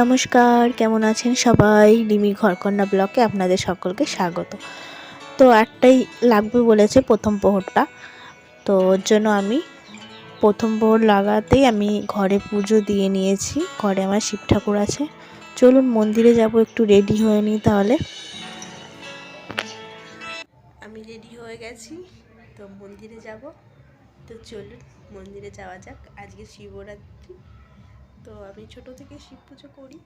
নমস্কার, কেমন আছেন সবাই? ডিমি ঘরকন্যা ব্লকে আপনাদের সকলকে স্বাগত। তো একটাই লাগবে বলেছে প্রথম পোহরটা তো ওর জন্য আমি প্রথম পোহর লাগাতেই আমি ঘরে পুজো দিয়ে নিয়েছি। ঘরে আমার শিব ঠাকুর আছে। চলুন মন্দিরে যাব, একটু রেডি হয়ে নিই তাহলে। আমি রেডি হয়ে গেছি, তো মন্দিরে যাব। তো চলুন মন্দিরে যাওয়া যাক। আজকে শিবরাত্রি। তো আমি ছোট থেকে শিব পুজো করি।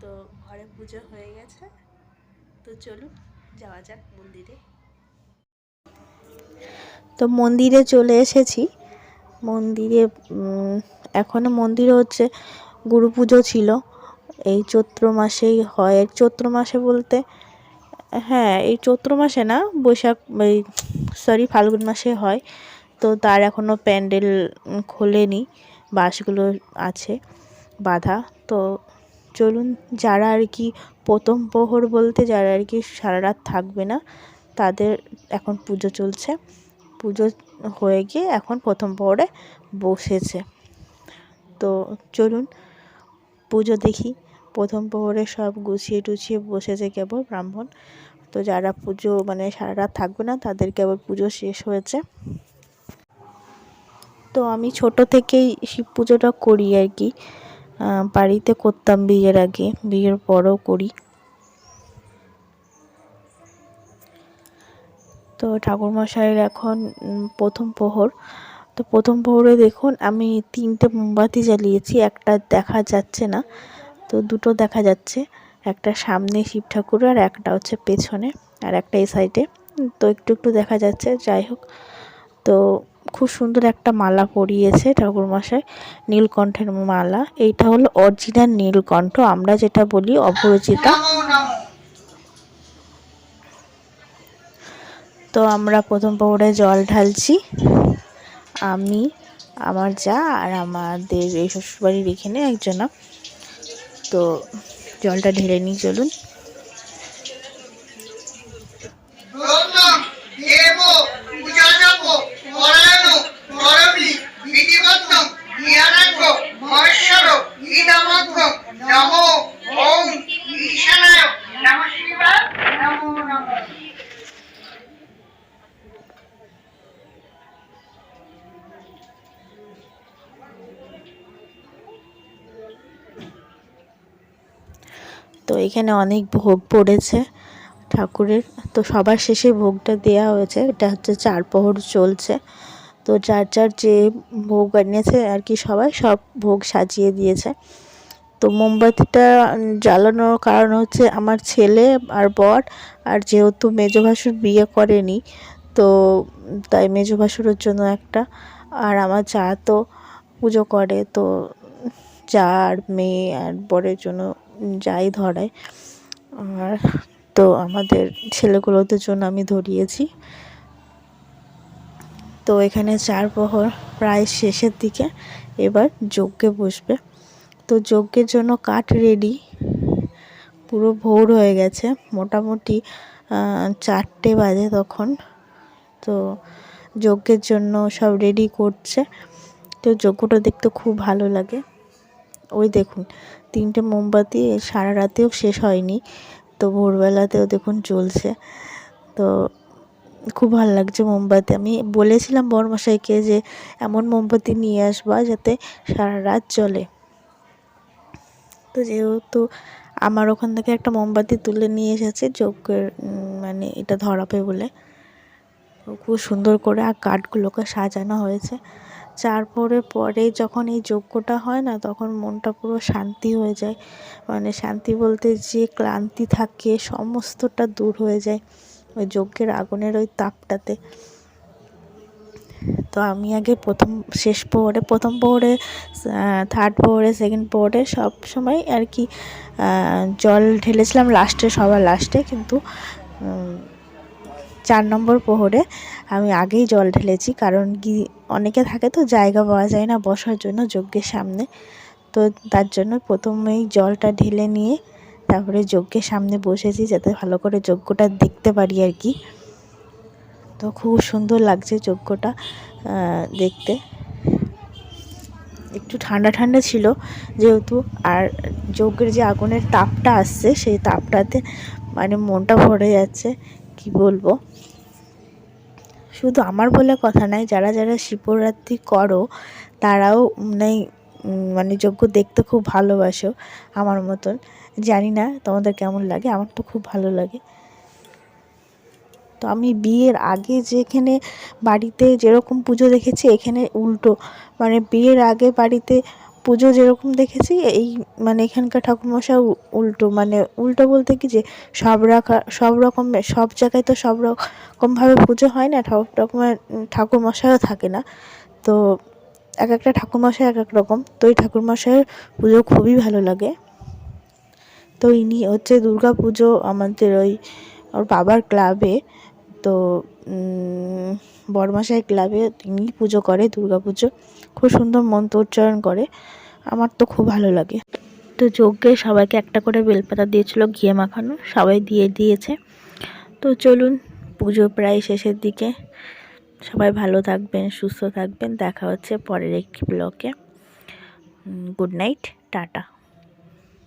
তো ঘরে পুজো হয়ে গেছে। তো চলুন, যাওয়া যাক মন্দিরে। তো মন্দিরে চলে এসেছি। মন্দিরে এখনও মন্দিরে হচ্ছে গুরু পুজো ছিল। এই চৈত্র মাসেই হয়। চৈত্র মাসে বলতে হ্যাঁ এই চৈত্র মাসে না, বৈশাখ, এই সরি ফাল্গুন মাসে হয়। তো তার এখনও প্যান্ডেল খোলেনি। বাঁশগুলো আছে, বাঁধা। তো চলুন, যারা আর কি প্রথম প্রহর বলতে যারা আর কি সারা রাত থাকবে না, তাদের এখন পুজো চলছে। পুজো হয়ে গিয়ে এখন প্রথম প্রহরে বসেছে। তো চলুন, পুজো দেখি। প্রথম প্রহরে সব গুছিয়ে টুছিয়ে বসেছে কেবল ব্রাহ্মণ। তো যারা পুজো মানে সারা রাত থাকবে না তাদের কেবল পুজো শেষ হয়েছে। তো আমি ছোট থেকেই শিব পুজোটা করি আর কি। বাড়িতে করতাম বিয়ের আগে, বিয়ের পরও করি। তো ঠাকুরমশাইয়ের এখন প্রথম প্রহর। তো প্রথম প্রহরে দেখুন, আমি তিনটে মোমবাতি জ্বালিয়েছি, একটা দেখা যাচ্ছে না, তো দুটো দেখা যাচ্ছে। একটা সামনে শিব ঠাকুর আর একটা হচ্ছে পেছনে, আর একটা এই সাইডে। তো একটু একটু দেখা যাচ্ছে, যাই হোক। তো খুব সুন্দর একটা মালা পরিয়েছে ঠাকুরমশাই, নীলকণ্ঠের মালা। এইটা হলো অরিজিনাল নীলকণ্ঠ। আমরা যেটা বলি, অপরিচিতা। তো আমরা প্রথম পৌরে জল ঢালছি। আমি, আমার যা আর আমাদের এই শ্বশুরবাড়ির এখানে একজনা। তো জলটা ঢেলে নিই, চলুন। এখানে অনেক ভোগ পড়েছে ঠাকুরের। তো সবার শেষে ভোগটা দেয়া হয়েছে। এটা হচ্ছে চার প্রহর চলছে। তো যার যার যে ভোগ এনেছে আর কি সবাই সব ভোগ সাজিয়ে দিয়েছে। তো মোমবাতিটা জ্বালানোর কারণ হচ্ছে আমার ছেলে আর বর আর যেহেতু মেজো ভাসুর বিয়ে করেনি, তো তাই মেজো ভাসুরের জন্য একটা। আর আমার চা তো পুজো করে, তো চা আর মেয়ে আর বরের জন্য যাই ধরায়। আর তো আমাদের ছেলেগুলোদের জন্য আমি ধরিয়েছি। তো এখানে চার প্রহর প্রায় শেষের দিকে এবার যজ্ঞে বসবে। তো যজ্ঞের জন্য কাঠ রেডি পুরো ভোর হয়ে গেছে, মোটামুটি চারটে বাজে তখন। তো যজ্ঞের জন্য সব রেডি করছে। তো যজ্ঞটা দেখতে খুব ভালো লাগে। ওই দেখুন, তিনটে মোমবাতি সারা রাতেও শেষ হয়নি। তো ভোরবেলাতেও দেখুন চলছে তো খুব ভালো লাগছে মোমবাতি। আমি বলেছিলাম বরমশাইকে যে এমন মোমবাতি নিয়ে আসবা যাতে সারা রাত চলে তো যেহেতু আমার ওখান থেকে একটা মোমবাতি তুলে নিয়ে এসেছে, যজ্ঞের মানে এটা ধরাবে বলে। খুব সুন্দর করে আর কাঠগুলোকে সাজানো হয়েছে। চারপরে পরে যখন এই যজ্ঞটা হয় না, তখন মনটা পুরো শান্তি হয়ে যায়। মানে শান্তি বলতে যে ক্লান্তি থাকে, সমস্তটা দূর হয়ে যায় ওই যজ্ঞের আগুনের ওই তাপটাতে। তো আমি আগে প্রথম, শেষ পোহরে প্রথম পোহরে থার্ড পোহরে সেকেন্ড পোহরে সব সময় আর কি জল ঢেলেছিলাম লাস্টে সবার লাস্টে কিন্তু চার নম্বর পোহরে আমি আগেই জল ঢেলেছি, কারণ কি অনেকে থাকে তো জায়গা পাওয়া যায় না বসার জন্য যজ্ঞের সামনে। তো তার জন্য প্রথমেই জলটা ঢেলে নিয়ে তারপরে যজ্ঞের সামনে বসেছি যাতে ভালো করে যজ্ঞটা দেখতে পারি আর কি। তো খুব সুন্দর লাগছে যজ্ঞটা দেখতে। একটু ঠান্ডা ঠান্ডা ছিল যেহেতু, আর যজ্ঞের যে আগুনের তাপটা আসছে, সেই তাপটাতে মানে মনটা ভরে যাচ্ছে। কি বলব? শুধু আমার বলে কথা নাই, যারা যারা শিবরাত্রি করো, তারাও মানে মানে যজ্ঞ দেখতে খুব ভালোবাসো আমার মতন। জানি না তোমাদের কেমন লাগে, আমার তো খুব ভালো লাগে। তো আমি বিয়ের আগে যেখানে বাড়িতে যেরকম পুজো দেখেছি, এখানে উল্টো। মানে বিয়ের আগে বাড়িতে পুজো যেরকম দেখেছি, এই মানে এখানকার ঠাকুরমশাই উল্টো। মানে উল্টো বলতে কি যে, সব রাখা, সব রকম, সব জায়গায় তো সব রকমভাবে পুজো হয় না, সব রকমের ঠাকুরমশাইও থাকে না। তো এক একটা ঠাকুরমশাই এক এক রকম। তো এই ঠাকুরমশাইয়ের পুজো খুবই ভালো লাগে। তো ইনি হচ্ছে দুর্গা পুজো আমাদের ওই ওর বাবার ক্লাবে। তো বড়মশাই ক্লাবে তিনি পুজো করে, দুর্গা পুজো। খুব সুন্দর মন্ত্র উচ্চারণ করে। আমার তো খুব ভালো লাগে। তো যজ্ঞে সবাইকে একটা করে বেলপাতা দিয়েছিল ঘিয়ে মাখানো। সবাই দিয়ে দিয়েছে। তো চলুন, পুজো প্রায় শেষের দিকে। সবাই ভালো থাকবেন, সুস্থ থাকবেন। দেখা হচ্ছে পরের একটি ব্লকে গুড নাইট টাটা।